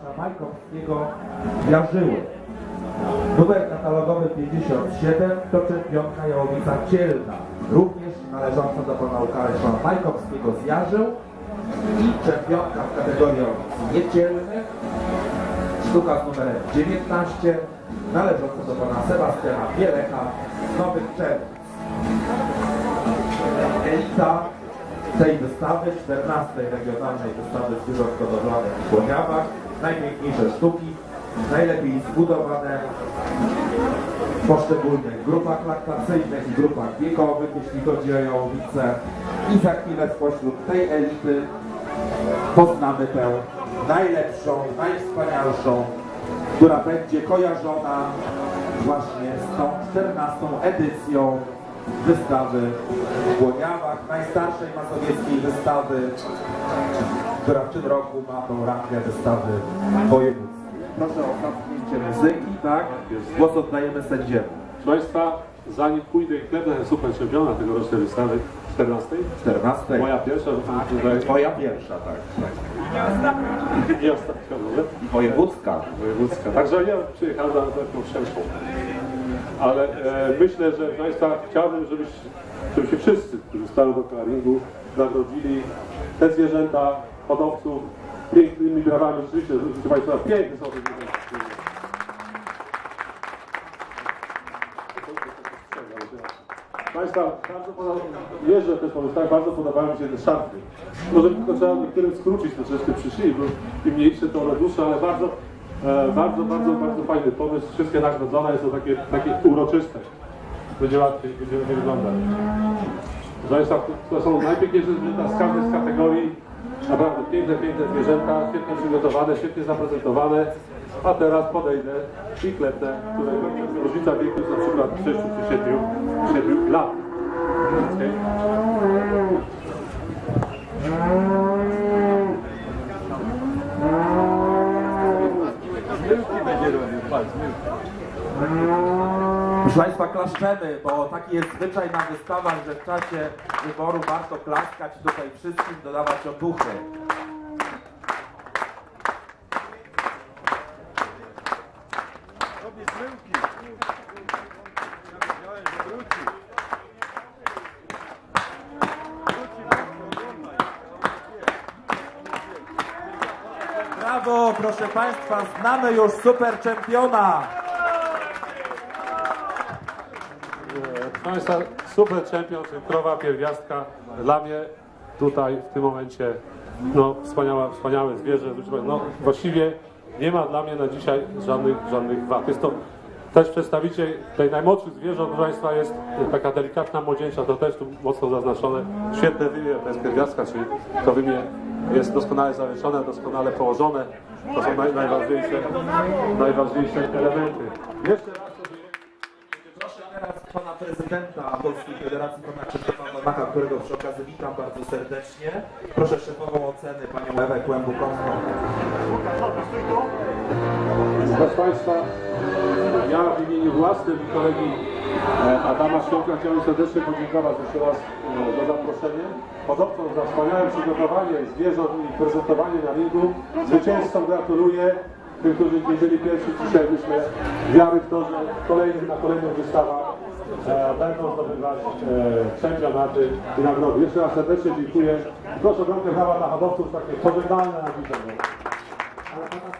Tomasza Majkowskiego Jarzyły. Numer katalogowy 57 to czempionka Jałowica Cielna, również należąca do pana Łukasza Majkowskiego z Jarzył i czempionka w kategorii Niedzielnych, sztuka z numerem 19, należąca do pana Sebastiana Bielecha z Nowych Czerwic. Elita tej wystawy, 14 regionalnej wystawy zwierząt hodowlanych w Błoniawach, najpiękniejsze sztuki, najlepiej zbudowane w poszczególnych grupach laktacyjnych i grupach wiekowych, jeśli chodzi o jałowice. I za chwilę spośród tej elity poznamy tę najlepszą, najwspanialszą, która będzie kojarzona właśnie z tą 14 edycją wystawy w Błoniawach, najstarszej mazowieckiej wystawy, która w tym roku ma tą rangę wystawy wojewódzkiej. Proszę o zamknięcie muzyki, tak? Głos oddajemy sędziemu. Proszę Państwa, zanim pójdę i klepnę super czempiona tegorocznej wystawy 14, 14. moja pierwsza tutaj, Twoja pierwsza, tak. tak. nie ostatnia może, Wojewódzka. wojewódzka. Także ja przyjechałem na taką przemszą. Ale e, myślę, że Państwa, chciałbym, żebyś, żebyście wszyscy, którzy stają do klaringu, nagrodzili te zwierzęta, hodowców pięknymi brawami. Rzeczywiście, proszę Państwa, piękne są te zwierzęta. Państwa, bardzo podoba, też po wystawach, bardzo podobają mi się te szarfy. Może tylko trzeba niektórym skrócić troszeczkę przy szyi, bo im mniejsze to one dłuższe, ale bardzo, e, bardzo, bardzo, bardzo fajny pomysł. Wszystkie nagrodzone jest to takie, takie uroczyste. Będzie łatwiej, będzie lepiej wyglądać. Proszę Państwa, to są najpiękniejsze zwierzęta z każdej z kategorii. Naprawdę piękne, piękne zwierzęta, świetnie przygotowane, świetnie zaprezentowane. A teraz podejdę i klepnę, którego różnica wieku jest na przykład 6 czy 7, 7 lat. Okej? Proszę Państwa, klaszczemy, bo taki jest zwyczaj na wystawach, że w czasie wyboru warto klaskać tutaj wszystkim dodawać otuchy. Brawo, proszę Państwa, znamy już super czempiona. Proszę Państwa, super czempion, czyli krowa pierwiastka. Dla mnie tutaj w tym momencie no, wspaniała, wspaniałe zwierzę. No, właściwie nie ma dla mnie na dzisiaj żadnych, żadnych wad. Jest to też przedstawiciel tej najmłodszych zwierząt, proszę Państwa, jest taka delikatna młodzieńcza, to też tu mocno zaznaczone. Świetne wymię, to jest pierwiastka, czyli to wymię jest doskonale zawieszone, doskonale położone. To są naj, najważniejsze, najważniejsze elementy. Jeszcze raz prezydenta Polskiej Federacji, pana Krzysztofa Nowacha, którego przy okazji witam bardzo serdecznie. Proszę szefową oceny panią Ewę Kłębukowską. Proszę Państwa, ja w imieniu własnym kolegi e, Adama Świątka chciałem serdecznie podziękować jeszcze raz e, za zaproszenie. Hodowcom za wspaniałe przygotowanie zwierząt i prezentowanie na ringu. Zwycięzcom gratuluję. Tym, którzy nie byli pierwsi dzisiaj, myślę, wiary w to, że kolejnych, na kolejnych wystawach będą zdobywać e, czempionaty i nagrody. Jeszcze raz serdecznie dziękuję. Proszę o bramkę brawa dla hodowców, takie pożegnalne na dzisiaj. Ale pana